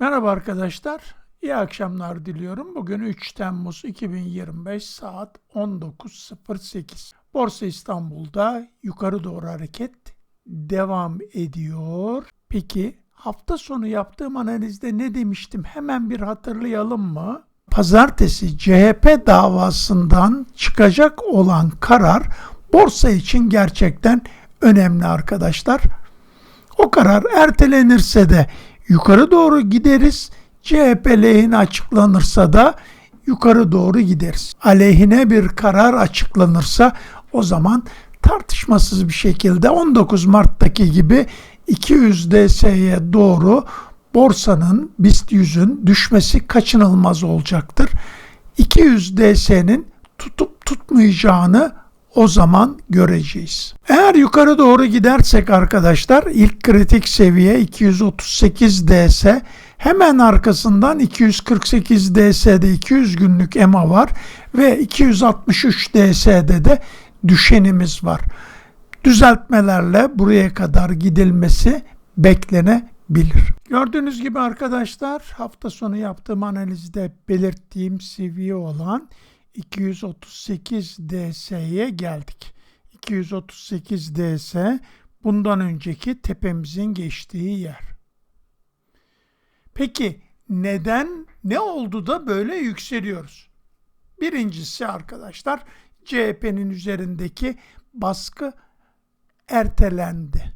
Merhaba arkadaşlar, iyi akşamlar diliyorum. Bugün 3 Temmuz 2025 saat 19.08. Borsa İstanbul'da yukarı doğru hareket devam ediyor. Peki hafta sonu yaptığım analizde ne demiştim? Hemen bir hatırlayalım mı? Pazartesi CHP davasından çıkacak olan karar borsa için gerçekten önemli arkadaşlar. O karar ertelenirse de yukarı doğru gideriz. CHP lehine açıklanırsa da yukarı doğru gideriz. Aleyhine bir karar açıklanırsa o zaman tartışmasız bir şekilde 19 Mart'taki gibi 200 DS'ye doğru borsanın BIST 100'ün düşmesi kaçınılmaz olacaktır. 200 DS'nin tutup tutmayacağını o zaman göreceğiz. Eğer yukarı doğru gidersek arkadaşlar ilk kritik seviye 238 DS hemen arkasından 248 DS'de 200 günlük EMA var ve 263 DS'de de düşenimiz var. Düzeltmelerle buraya kadar gidilmesi beklenebilir. Gördüğünüz gibi arkadaşlar hafta sonu yaptığım analizde belirttiğim seviye olan 238 DS'ye geldik. 238 DS bundan önceki tepemizin geçtiği yer. Peki neden ne oldu da böyle yükseliyoruz? Birincisi arkadaşlar CHP'nin üzerindeki baskı ertelendi.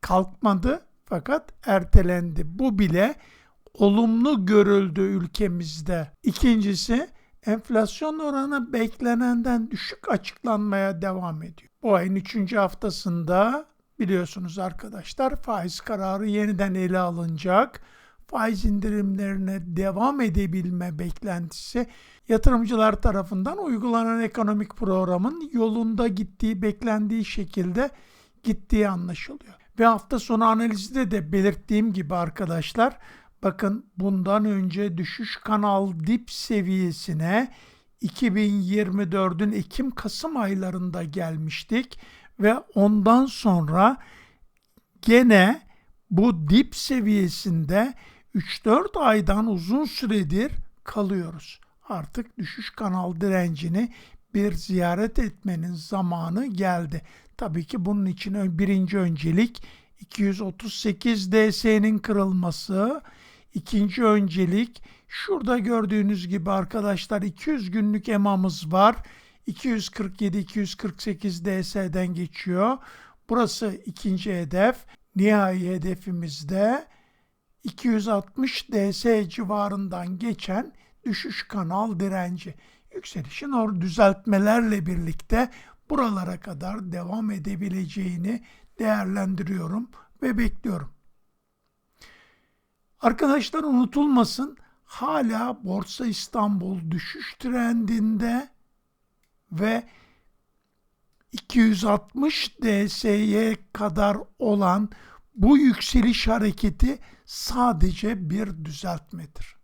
Kalkmadı fakat ertelendi. Bu bile olumlu görüldü ülkemizde. İkincisi enflasyon oranı beklenenden düşük açıklanmaya devam ediyor. Bu ayın 3. haftasında biliyorsunuz arkadaşlar faiz kararı yeniden ele alınacak. Faiz indirimlerine devam edebilme beklentisi yatırımcılar tarafından uygulanan ekonomik programın yolunda gittiği beklendiği şekilde gittiği anlaşılıyor. Ve hafta sonu analizde de belirttiğim gibi arkadaşlar Bakın bundan önce düşüş kanal dip seviyesine 2024'ün Ekim-Kasım aylarında gelmiştik ve ondan sonra gene bu dip seviyesinde 3-4 aydan uzun süredir kalıyoruz. Artık düşüş kanal direncini bir ziyaret etmenin zamanı geldi. Tabii ki bunun için birinci öncelik 238 DS'nin kırılması, İkinci öncelik şurada gördüğünüz gibi arkadaşlar 200 günlük EMA'mız var. 247-248 DS'den geçiyor. Burası ikinci hedef. Nihai hedefimizde 260 DS civarından geçen düşüş kanal direnci. Yükselişin or düzeltmelerle birlikte buralara kadar devam edebileceğini değerlendiriyorum ve bekliyorum. Arkadaşlar unutulmasın hala Borsa İstanbul düşüş trendinde ve 260 DS'ye kadar olan bu yükseliş hareketi sadece bir düzeltmedir.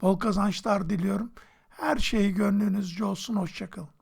Bol kazançlar diliyorum. Her şey gönlünüzce olsun. Hoşçakalın.